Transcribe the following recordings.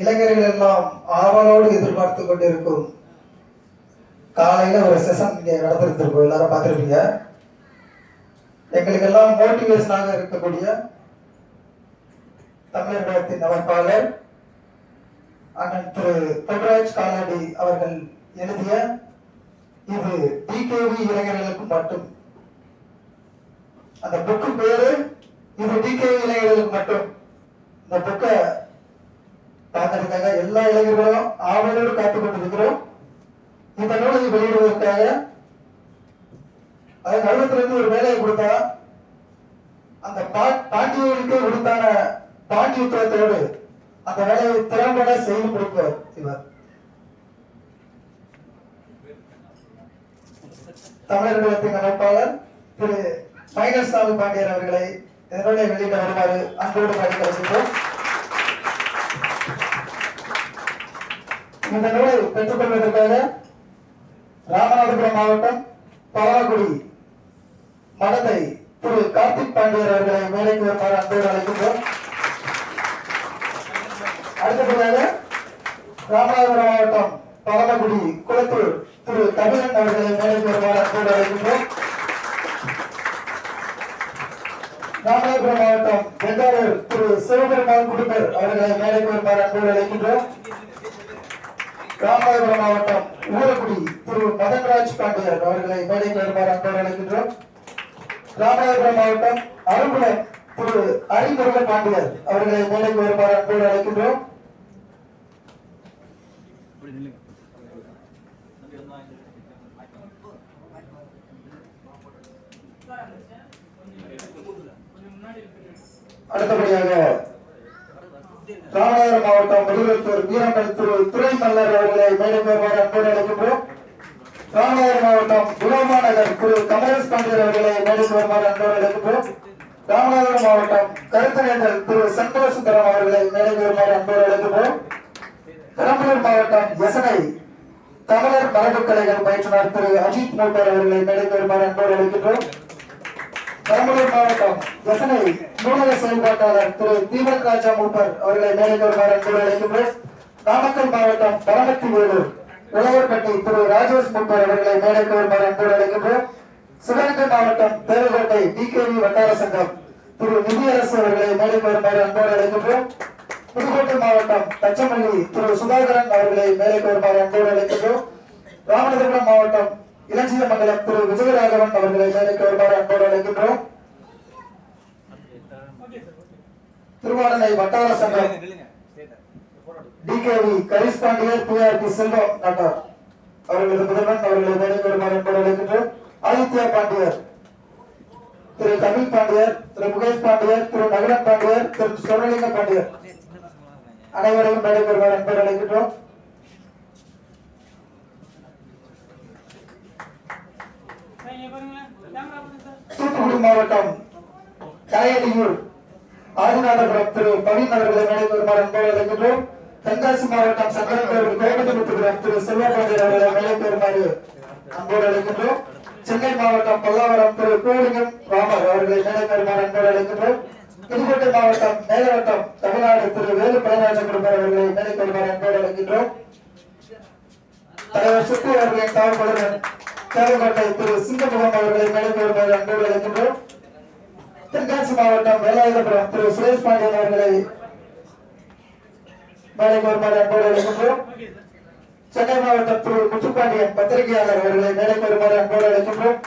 இளைஞர்கள் எல்லாம் ஆவலோடு எதிர்பார்த்து கொண்டிருக்கும் காலையில ஒரு செஷன் இங்க நடத்திருந்திருக்கோம் எல்லாரும் பார்த்திருப்பீங்க. எங்களுக்கு எல்லாம் மோட்டிவேஷனாக இருக்கக்கூடிய தமிழகத்தின் அமைப்பாளர் அண்ணன் திரு பொன்ராஜ் காலாடி அவர்கள் எழுதிய இது டிகேவி இளைஞர்களுக்கு மட்டும். அந்த புக்கு பேரு இது டிகேவி இளைஞர்களுக்கு மட்டும். இந்த புக்கை எல்லா இளைஞர்களும் ஆவலோடு காத்துக் கொண்டிருக்கிறோம் இந்த நூலை வெளியிடுவதற்காக அது நடுவத்துல ஒரு வேலையை கொடுத்தா அந்த பா- பாண்டியர்களுக்கு உரித்தான பாண்டியத்துவத்தோடு அந்த வேலையை திறம்பட செய்து கொடுப்பார் இவர். தமிழர் குலத்தின் அமைப்பாளர் திரு மைனசாமி பாண்டியர் அவர்களை இதனுடைய வெளியிட வருமாறு அன்போடு அழைக்கிறோம் இந்த நூலை பெற்றுக்கொள்வதற்காக ராமநாதபுரம் மாவட்டம் பரவக்குடி மடத்தை திரு கார்த்திக் பாண்டியர் அவர்களை மேலைக்கு வருமாறு அன்போடு அழைக்கின்றோம். அடுத்தபடியாக ராமநாதபுரம் மாவட்டம் பரமக்குடி குளத்தூர் திரு தமிழன் அவர்களை மேலைக்கு வருமாறு அன்போடு அழைக்கின்றோம். ராமநாதபுரம் மாவட்டம் வெங்காளூர் திரு சிவபெருமான் குடும்பர் அவர்களை மேலைக்கு வருமாறு அன்போடு அழைக்கின்றோம். ராமநாதபுரம் மாவட்டம் ஊரக்குடி திரு மதன்ராஜ் பாண்டியர் அவர்களை மேடைக்கு வருமாறு அன்போடு அழைக்கின்றோம். ராமநாதபுரம் மாவட்டம் அருகுளம் திரு அறிமுருக பாண்டியர் அவர்களை மேடைக்கு வருமாறு அன்போடு அழைக்கின்றோம். அடுத்தபடியாக ராமநாதபுரம் மாவட்டம் முதுகுளத்தூர் வீரமல் திரு துறை அவர்களை மேடைக்கு வருமாறு அன்போடு அழைக்கின்றோம். ராமநாதபுரம் மாவட்டம் குலமாநகர் திரு கமலேஷ் பாண்டியர் அவர்களை மேடைக்கு வருமாறு அன்போடு அழைக்கின்றோம். ராமநாதபுரம் மாவட்டம் கருத்தனைந்தல் திரு சண்முக அவர்களை மேடைக்கு வருமாறு அன்போடு அழைக்கின்றோம். பெரம்பலூர் மாவட்டம் எசனை தமிழர் மரபுக் கலைகள் பயிற்றுனர் திரு அஜித் மோட்டார் அவர்களை மேடைக்கு வருமாறு அன்போடு அழைக்கின்றோம். பெரம்பலூர் மாவட்டம் எசனை நூலக செயல்பாட்டாளர் திரு தீபக் ராஜா மூப்பர் அவர்களை மேலே வருமாறு அன்போடு அழைக்கின்றோம் நாமக்கல் மாவட்டம் பரமத்தி வேலூர் உழவர்பட்டி திரு ராஜேஷ் மூப்பர் அவர்களை மேலே வருமாறு அன்போடு அழைக்கின்றோம் சிவகங்கை மாவட்டம் தேவகோட்டை டிகேவி வட்டார சங்கம் திரு நிதியரசு அவர்களை மேலே வருமாறு அன்போடு அழைக்கின்றோம் புதுக்கோட்டை மாவட்டம் தச்சமல்லி திரு சுதாகரன் அவர்களை மேலே வருமாறு அன்போடு அழைக்கின்றோம் ராமநாதபுரம் மாவட்டம் இலட்சிய மண்டலம் திரு விஜயராகவன் அவர்களை மேலைக்கு வருமாறு அன்போடு அழைக்கின்றோம். திருவாடனை வட்டார சங்கம் டிகேவி கரிஷ் பாண்டியர் பிஆர்பி செல்வம் நாட்டார் அவர்களது முதல்வன் அவர்களை மேலைக்கு வருமாறு அன்போடு அழைக்கின்றோம். ஆதித்யா பாண்டியர் திரு தமிழ் பாண்டியர் திரு முகேஷ் பாண்டியர் திரு நகரன் பாண்டியர் திரு சொர்ணலிங்க பாண்டியர். அனைவரையும் மேடைக்கு வருமாறு அன்போடு அழைக்கின்றோம். தூத்துக்குடி மாவட்டம் கரையடியூர் ஆதிநாதபுரம் திரு பவீன் அவர்களை மேடைக்கு வருமாறு அன்போடு அழைக்கின்றோம். தென்காசி மாவட்டம் சங்கரன்பேரூர் கோயம்புத்தூர் திரு செல்வபாண்டியர் அவர்களை நடைபெறுமாறு அன்போடு அழைக்கின்றோம். சென்னை மாவட்டம் பல்லாவரம் திரு கோலிங்கம் ராமர் அவர்களை நடைபெறுமாறு அன்போடு அழைக்கின்றோம். புதுக்கோட்டை மாவட்டம் மேலவட்டம் தமிழ்நாடு திரு வேலு பழனிராஜ குடும்பம் அவர்களை நடைபெறுமாறு அன்போடு அழைக்கின்றோம். தலைவர் சுப்பு அவர்களின் தாழ்வுடன் தேவகோட்டை திரு சிங்கமுகம் அவர்களை மேடைக்கு அன்போடு அழைக்கின்றோம். தென்காசி மாவட்டம் வேலாயுதபுரம் திரு சுரேஷ் பாண்டியன் அவர்களை மேடைக்கு வருமாறு அன்போடு அழைக்கின்றோம். சென்னை மாவட்டம் திரு முத்துப்பாண்டியன் பத்திரிகையாளர் அவர்களை மேடைக்கு வருமாறு அன்போடு அழைக்கின்றோம்.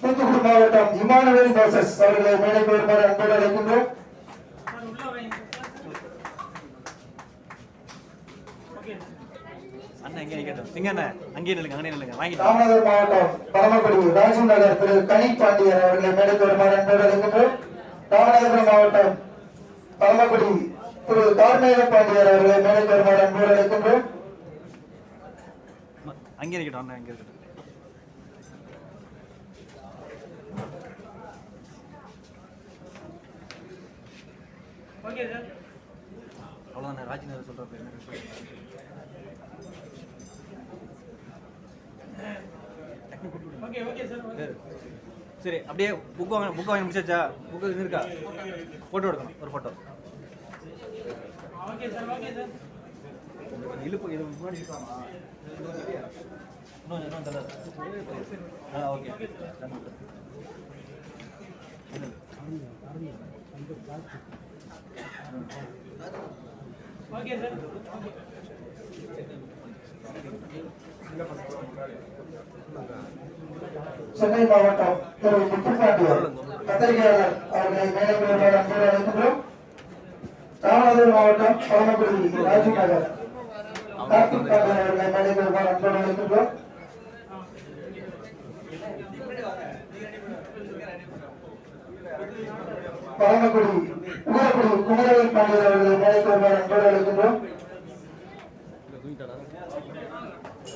தூத்துக்குடி மாவட்டம் இமானுவேல் மோசஸ் அவர்களை மேடைக்கு வருமாறு அன்போடு அழைக்கின்றோம். அண்ணா எங்கே நிற்கட்டும் சிங்க அண்ணா அங்கேயே நில்லுங்க அங்கேயே நில்லுங்க. வாங்கிட்டு ராமநாதபுரம் மாவட்டம் பரமக்குடி நகர் திரு கனிக் பாண்டியன் அவர்களை மேடைக்கு வருமாறு அன்போடு அழைக்கின்றோம். ராமநாதபுரம் மாவட்டம் பரமக்குடி திரு கார்மேக பாண்டியர் அவர்களை மேடைக்கு வருமாறு அன்போடு அழைக்கின்றோம். அங்கேயே நிற்கட்டும் அண்ணா அங்கே இருக்கட்டும். அவ்வளோதான் ராஜினர் சொல்கிற பேர். சரி. சரி அப்படியே புக் வாங்க புக் வாங்கி முடிச்சாச்சா? புக்கு இருக்கா? ஃபோட்டோ எடுக்கணும் ஒரு ஃபோட்டோ இழுப்பு இது முன்னாடி இருக்கலாமா இன்னும் இன்னும் தலை ஆ ஓகே சென்னை மாவட்டம் திரு முத்துப்பாண்டியர் பத்திரிகையாளர் அவர்களை மேலும் ஒருவர் அன்போடு அழைக்கின்றோம் ராமநாதபுரம் மாவட்டம் பரமக்குடி ராஜு நகர் கார்த்திக் பாண்டியர் அவர்களை மேலும் ஒருவர் அன்போடு அழைக்கின்றோம் பரமக்குடி குமரகுடி குமரவேல் பாண்டியர் அவர்களை மேலும் ஒருவர் அன்போடு அழைக்கின்றோம்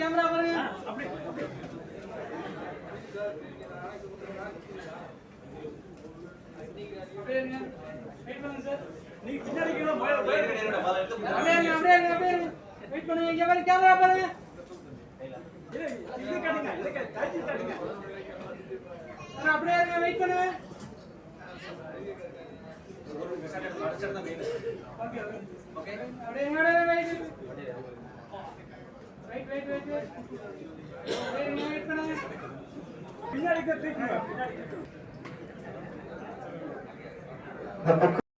கேமரா பாருங்க. அப்படியே அப்படியே பண்ணுங்க, இங்க பாருங்க, கேமரா பாருங்க. அண்ணா, அப்படியே. அப்படியே wait பண்ணுங்க. Wait, wait, wait, wait. அப்படியே இருங்க, wait பண்ணுங்க. இந்த புக்